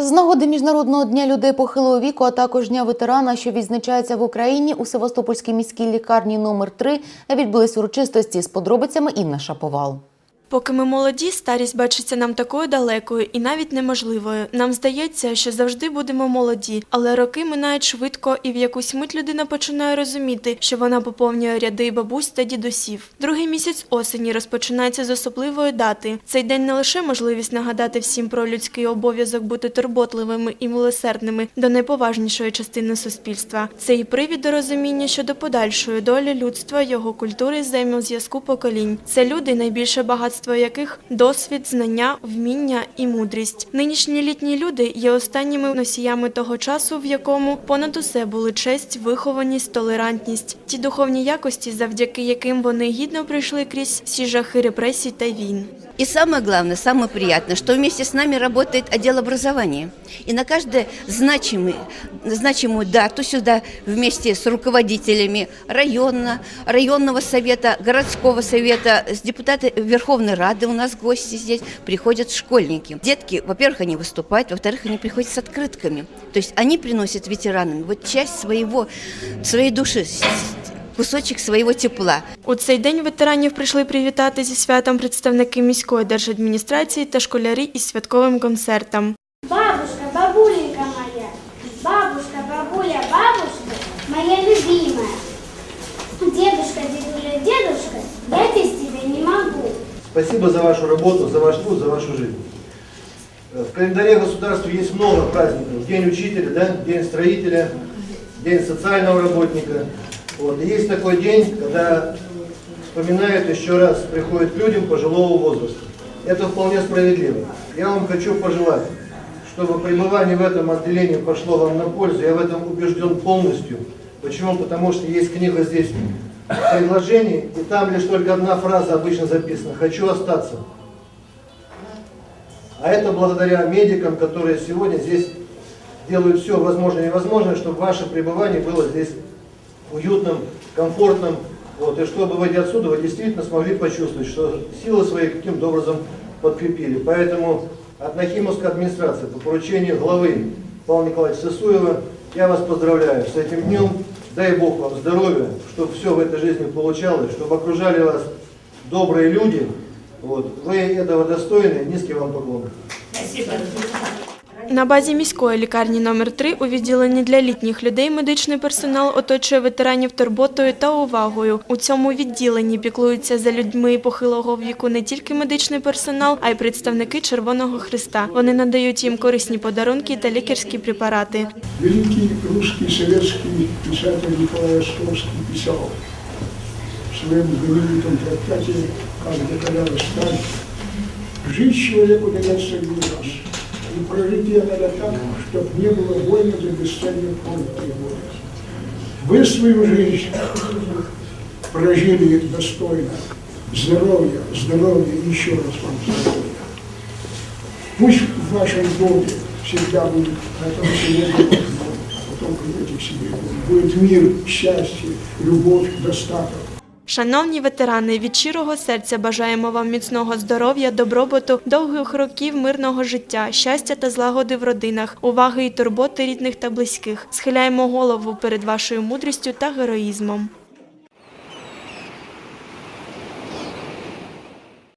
З нагоди міжнародного дня людей похилого віку, а також дня ветерана, що відзначається в Україні у Севастопольській міській лікарні номер 3 відбулись урочистості з подробицями Інна Шаповал. Поки ми молоді, старість бачиться нам такою далекою і навіть неможливою. Нам здається, що завжди будемо молоді, але роки минають швидко, і в якусь мить людина починає розуміти, що вона поповнює ряди бабусь та дідусів. Другий місяць осені розпочинається з особливої дати. Цей день не лише можливість нагадати всім про людський обов'язок бути турботливими і милосердними до найповажнішої частини суспільства. Це і привід до розуміння щодо подальшої долі людства, його культури взаємозв'язку поколінь. Це люди, найбільше багатство яких досвід, знання, вміння і мудрість. Нинішні літні люди є останніми носіями того часу, в якому понад усе були честь, вихованість, толерантність, ті духовні якості, завдяки яким вони гідно пройшли крізь всі жахи репресій та війн. И самое главное, самое приятное, что вместе с нами работает отдел образования. И на каждую значимый, значимую дату сюда вместе с руководителями района, районного совета, городского совета, с депутаты Верховной Рады, у нас гости здесь, приходят школьники. Детки, во-первых, они выступают, во-вторых, они приходят с открытками. То есть они приносят ветеранам вот часть своего, своей души, с- кусочек своего тепла. У цей день ветеранів прийшли привітати зі святом представники міської держадміністрації та школярі із святковим концертом. Бабушка, бабуленька моя, бабушка, бабуля, бабушка, моя любимая. Дедушка, дедуля, дедушка, я без тебя не могу. Спасибо за вашу работу, за ваш труд, за вашу жизнь. Э, В календаре государства есть много праздников. День учителя, да? День строителя, День социального работника. Вот. И есть такой день, когда вспоминают еще раз, приходят к людям пожилого возраста. Это вполне справедливо. Я вам хочу пожелать, чтобы пребывание в этом отделении пошло вам на пользу. Я в этом убежден полностью. Почему? Потому что есть книга здесь предложений, и там лишь только одна фраза обычно записана «хочу остаться». А это благодаря медикам, которые сегодня здесь делают все возможное и невозможное, чтобы ваше пребывание было здесь уютным, комфортным, вот, и чтобы выйдя отсюда, вы действительно смогли почувствовать, что силы свои каким-то образом подкрепили. Поэтому от Нахимовской администрации по поручению главы Павла Николаевича Сысуева я вас поздравляю с этим днем. Дай Бог вам здоровья, чтобы все в этой жизни получалось, чтобы окружали вас добрые люди. Вот. Вы этого достойны, низкий вам поклон. На базі міської лікарні номер 3 у відділенні для літніх людей медичний персонал оточує ветеранів турботою та увагою. У цьому відділенні піклуються за людьми похилого віку не тільки медичний персонал, а й представники Червоного Христа. Вони надають їм корисні подарунки та лікарські препарати. Великий русский советский писатель Николай Островский писал в знаменитом трактате «Как закалялась сталь». Жить человеку один раз. И ее надо так, чтобы не было за бесценный фонд года. Вы свою жизнь прожили достойно. Здоровья, здоровья, еще раз вам здоровья. Пусть в вашем доме всегда будет, это мы сегодня потом придете к себе, будет мир, счастье, любовь, достаток. Шановні ветерани, від щирого серця бажаємо вам міцного здоров'я, добробуту, довгих років мирного життя, щастя та злагоди в родинах, уваги і турботи рідних та близьких. Схиляємо голову перед вашою мудрістю та героїзмом.